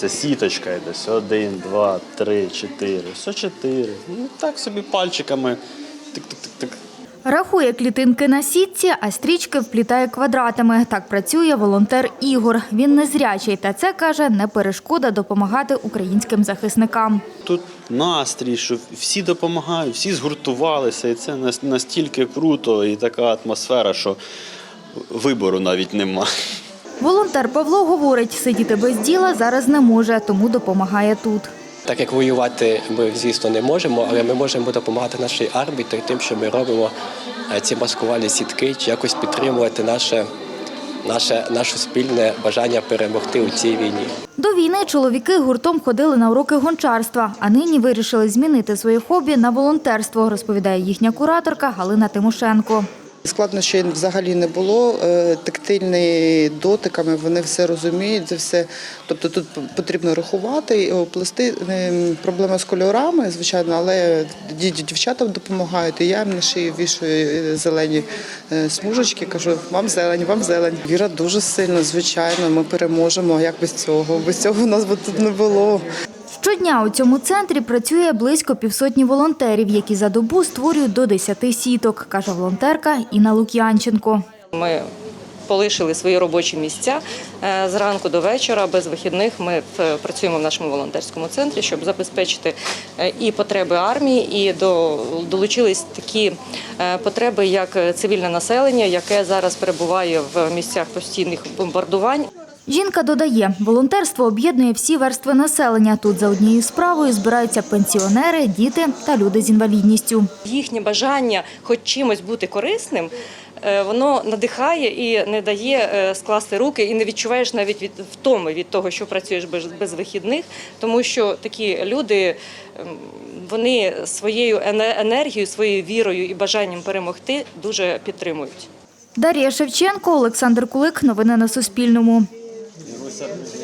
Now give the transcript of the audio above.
Це сіточка йде. Один, два, три, чотири. Все чотири. Ну так собі пальчиками. Тик-тик-тик-тик. Рахує клітинки на сітці, а стрічки вплітає квадратами. Так працює волонтер Ігор. Він незрячий, та це каже, не перешкода допомагати українським захисникам. Тут настрій, що всі допомагають, всі згуртувалися, і це настільки круто, і така атмосфера, що вибору навіть нема. Волонтер Павло говорить, сидіти без діла зараз не може, тому допомагає тут. Так як воювати ми, звісно, не можемо, але ми можемо допомагати нашій армії тим, що ми робимо е, ці маскувальні сітки, чи якось підтримувати наше, наше, наше спільне бажання перемогти у цій війні. До війни чоловіки гуртом ходили на уроки гончарства, а нині вирішили змінити своє хобі на волонтерство, розповідає їхня кураторка Галина Тимошенко. Складнощів взагалі не було. Е, Тактильні дотиками вони все розуміють, це все. Тобто тут потрібно рахувати, і оплести. Е, Проблема з кольорами, звичайно, але ді- дівчатам допомагають. І я їм на шию вішаю е, зелені е, смужечки, кажу, вам зелень, вам зелень. Віра дуже сильна, звичайно, ми переможемо. Як без цього? Без цього нас би тут не було. Щодня у цьому центрі працює близько півсотні волонтерів, які за добу створюють до 10 сіток, каже волонтерка Інна Лук'янченко. Ми полишили свої робочі місця Е, зранку до вечора. Без вихідних ми е, працюємо в нашому волонтерському центрі, щоб забезпечити е, і потреби армії, і долучились такі потреби, як цивільне населення, яке зараз перебуває в місцях постійних бомбардувань. Жінка додає, волонтерство об'єднує всі верстви населення. Тут за однією справою збираються пенсіонери, діти та люди з інвалідністю. Їхнє бажання хоч чимось бути корисним, е, воно надихає і не дає е, скласти руки, і не відчуваєш навіть від втоми від того, що працюєш без, вихідних, тому що такі люди ем, вони своєю енергією, своєю вірою і бажанням перемогти дуже підтримують. Дар'я Шевченко, Олександр Кулик. Новини на Суспільному.